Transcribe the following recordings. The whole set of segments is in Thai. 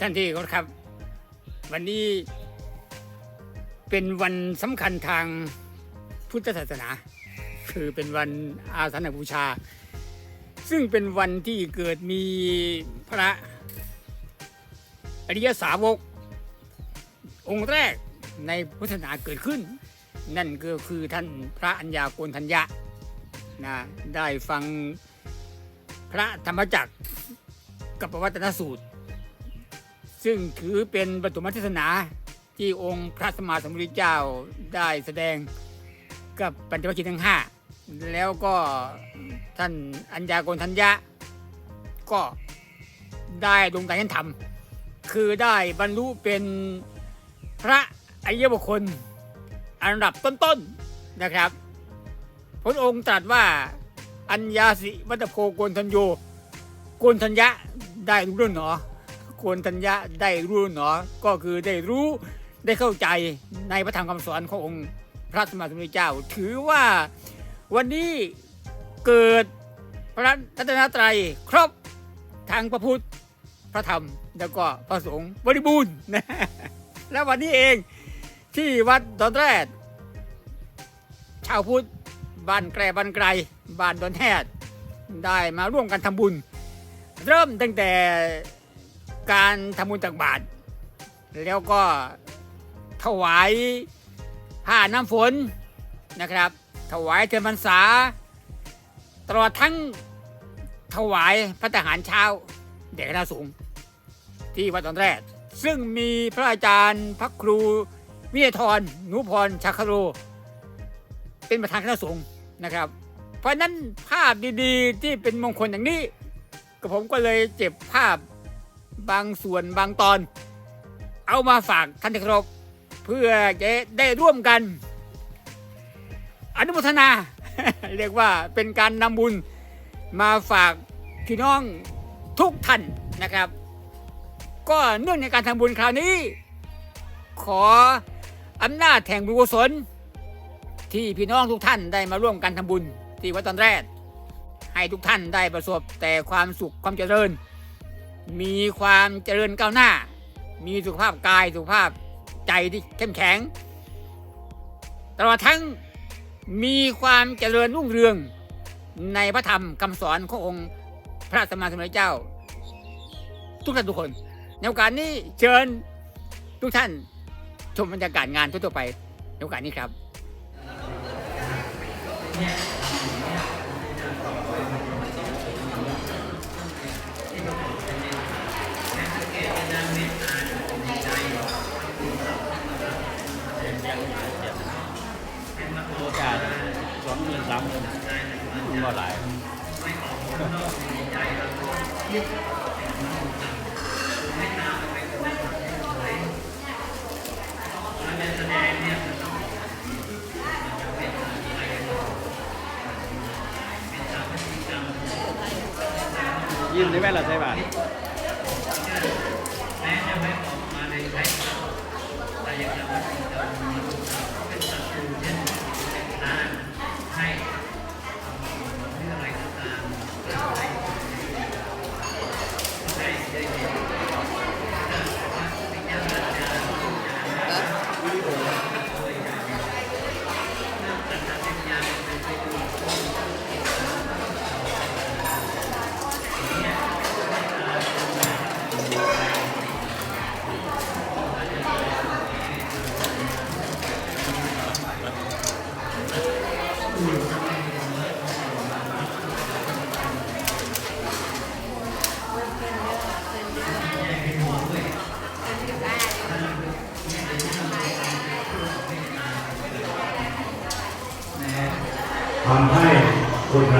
ท่านที่เคารพครับ วันนี้เป็นวันสำคัญทางพุทธศาสนา คือเป็นวันอาสาฬหบูชา ซึ่งเป็นวันที่เกิดมีพระอริยสาวก องค์แรกในพุทธศาสนาเกิดขึ้น นั่นก็คือท่านพระอัญญาโกณทัญญะนะได้ฟังพระธรรมจักรกับปวัตนสูตร ซึ่งถือเป็นปฐมเทศนาที่องค์พระสมมาสมุทธเจ้าได้แสดงกับปัญจวัคคีย์ทั้งห้าแล้วก็ท่านอัญญาโกณทัญญะ ก็ได้ดวงตาเห็นธรรม คือได้บรรลุเป็นพระอริยบุคคลอันดับต้นๆนะครับพระองค์ตรัสว่าอัญญาสิวัตโพโกนทัญโยโกนทัญญะได้รู้เรื่องหนอ โกนทัญญะได้รู้หนอ ก็คือได้รู้ได้เข้าใจในพระธรรมคำสอนขององค์พระสมมาสมุทธเจ้า ถือว่าวันนี้เกิดพระรัตนตรัยครบทางพระพุทธพระธรรมแล้วก็พระสงฆ์บริบูรณ์นะแล้ววันนี้เองที่วัดดอนแรดชาวพุทธบ้านแกรบ้านไกลบ้านดอนแฮดได้มาร่วมกันทำบุญ เริ่มตั้งแต่ การทำบุญตักบาตรแล้วก็ถวายผ้าน้ำฝนนะครับ ถวายเทียนพรรษา ตลอดทั้งถวายพระทหารเช้าเด็กคณะสงที่วัดตอนแรก ซึ่งมีพระอาจารย์พระครูวิเยธรนุพรชักคโร เป็นประธานคณะสงฆ์นะครับ เพราะนั้นภาพดีๆที่เป็นมงคลอย่างนี้ก็ผมก็เลยเจ็บภาพ บางส่วนบางตอน เอามาฝากท่านที่เคารพเพื่อจะได้ร่วมกัน อนุโมทนา เรียกว่าเป็นการนำบุญมาฝากพี่น้องทุกท่านนะครับ ก็เนื่องในการทำบุญคราวนี้ ขออำนาจแห่งบุญกุศลที่พี่น้องทุกท่านได้มาร่วมกันทำบุญที่วัดตอนแรกให้ทุกท่านได้ประสบแต่ความสุขความเจริญ มีความเจริญก้าวหน้า มีสุขภาพกายสุขภาพใจที่เข้มแข็ง ตลอดทั้งมีความเจริญรุ่งเรืองในพระธรรมคำสอนขององค์พระสัมมาสัมพุทธเจ้า ทุกท่านทุกคน ในโอกาสนี้เชิญทุกท่านชมบรรยากาศงานทั่วๆไปในโอกาสนี้ครับ โอกาสสองหมื่นสามหมื่น มันก็หลายยืมไ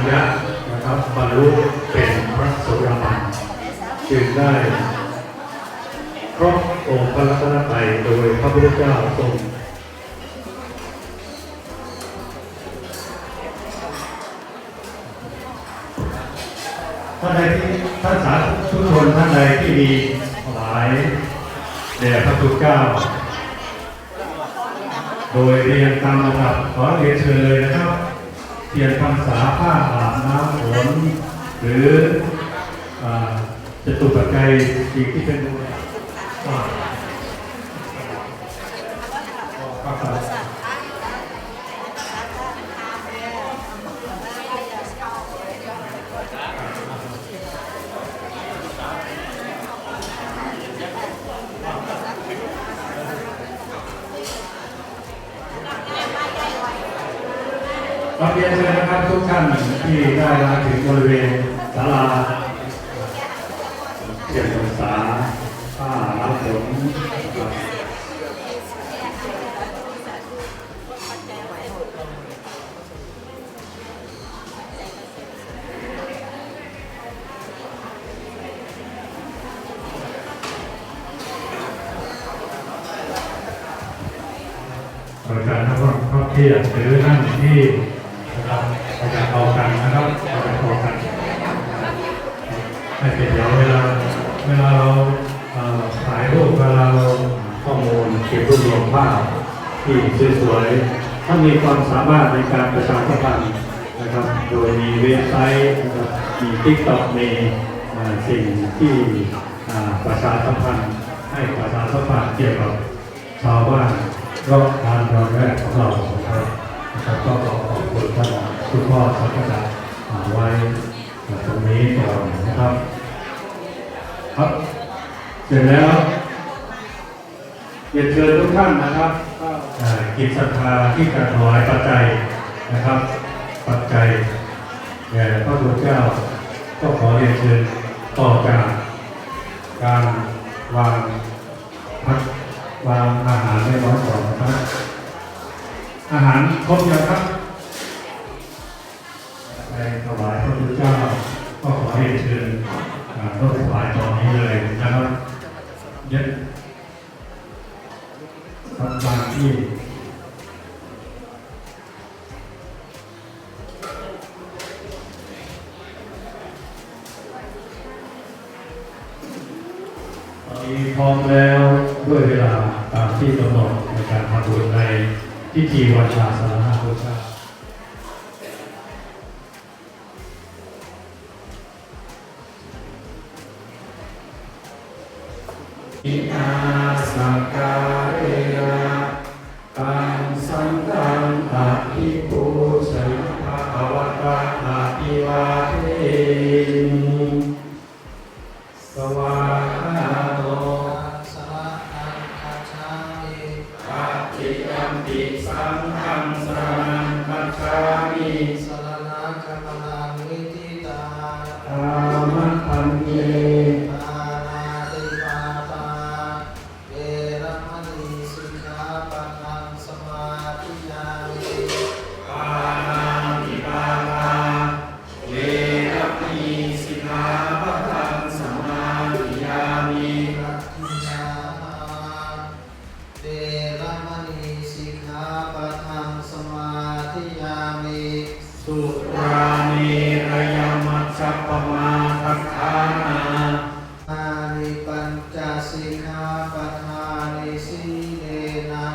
คนะนะครับบรรลุเป็นพระโสดาบันจึงได้ครอบองค์พระรัตนตรัยโดยพระพุทธเจ้าทรงท่านใดที่ท่านสาธุชนท่านใดที่มีถวายแด่พระพุทธเจ้า โดยเรียนตามลำดับขอเรียนเชิญเลยนะครับ เปลี่ยนพรรษาผ้าอาบน้ำฝนหรืออ่าจตุปัจจัยสิ่งที่เป็น รับเรียนเชิญนะครับทุกท่านที่ได้มาถึงบริเวณศาลาเทียนพรรษาผ้ารับฝนนะครับบริการนักท่องเที่ยวหรือท่านที่ ประชาเอากันนะครับประชาเอากันให้เป็นเดี๋ยวเวลาเวลาเราถ่ายรูปเวลาเราข้อมูลเก็บรวบรวมภาพที่สวยๆถ้ามีความสามารถในการประชาสัมพันธ์นะครับ โดยมีเว็บไซต์นะครับมีทิกต็อกมีสิ่งที่ประชาสัมพันธ์ให้ประชาสัมพันธ์เกี่ยวกับชาวบ้านรอบทานรอนแรกของเรานะครับก็ขอขอบคุณท่าน คุณพ่อสักดาอ่าไว้ตรงนี้ก่อนนะครับ ครับเสร็จแล้วเรียนเชิญทุกท่านนะครับกิจศรัทธาที่การถวายปัจจัยนะครับ ปัจจัยแด่พระพุทธเจ้า ก็ขอเรียนเชิญต่อจากการวางพักวางอาหารในร้อยก่อนนะครับอาหารครบยังครับ นี้พร้อมแล้วด้วยเวลาตามที่กำหนดในการทำบุญในพิธีวันชาสารหบูชาอินาสังการเรนะตังสังฆังอภิปู สุราเมรยมัชฌัปมาทัฏฐานาอานิปัญจสิกขาปะทานิสีเลนะ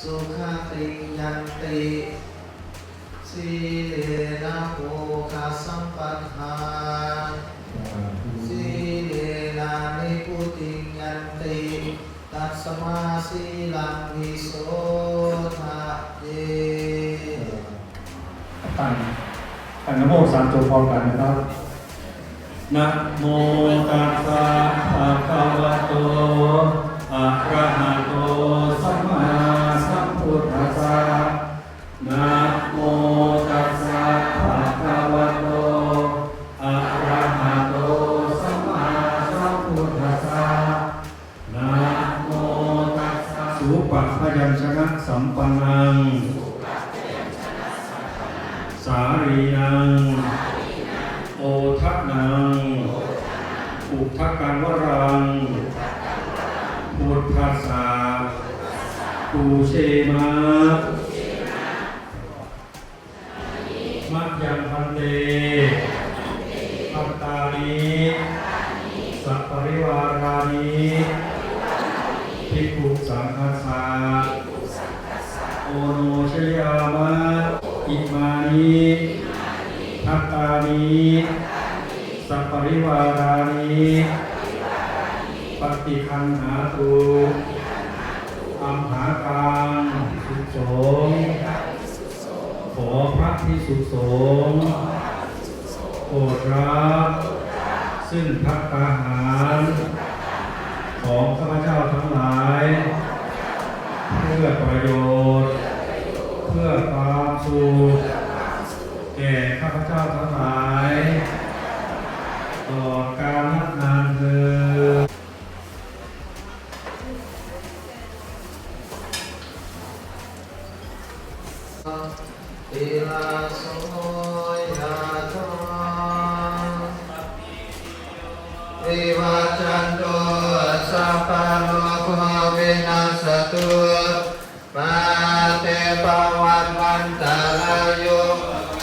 สุขติยันติสีเลนะโภคสัมปัฏฐานสีเลนะนิพุติยันติตัสมาสีลังวิโสทะเย ตั้งตั้งนโมสามตัวพร้อมกันนะครับนะโมตัสสะภะคะวะโตอะระหะ กัสสะปูเชมามัจยังพันเตพัตตานิสัพปริวารานิภิกขุสังฆาสาโอโนชยามะอิมานิทัตตานิสัพปริวารานิ ปฏิคันหาตุอัมหาการสุสงขอพระพิสุสงโปรดรับซึ่งพักตาหาร ของข้าพเจ้าทั้งหลาย เพื่อประโยชน์ เพื่อความสุขแก่ข้าพเจ้าทั้งหลายต่อ สัพพะโลกวินาสตุมาเตปวันวันตาลายุ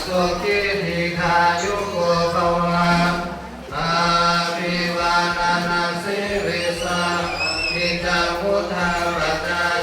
สุขิธิคายุโกภวะอาภิวานานาสิริสานิจมุทธารา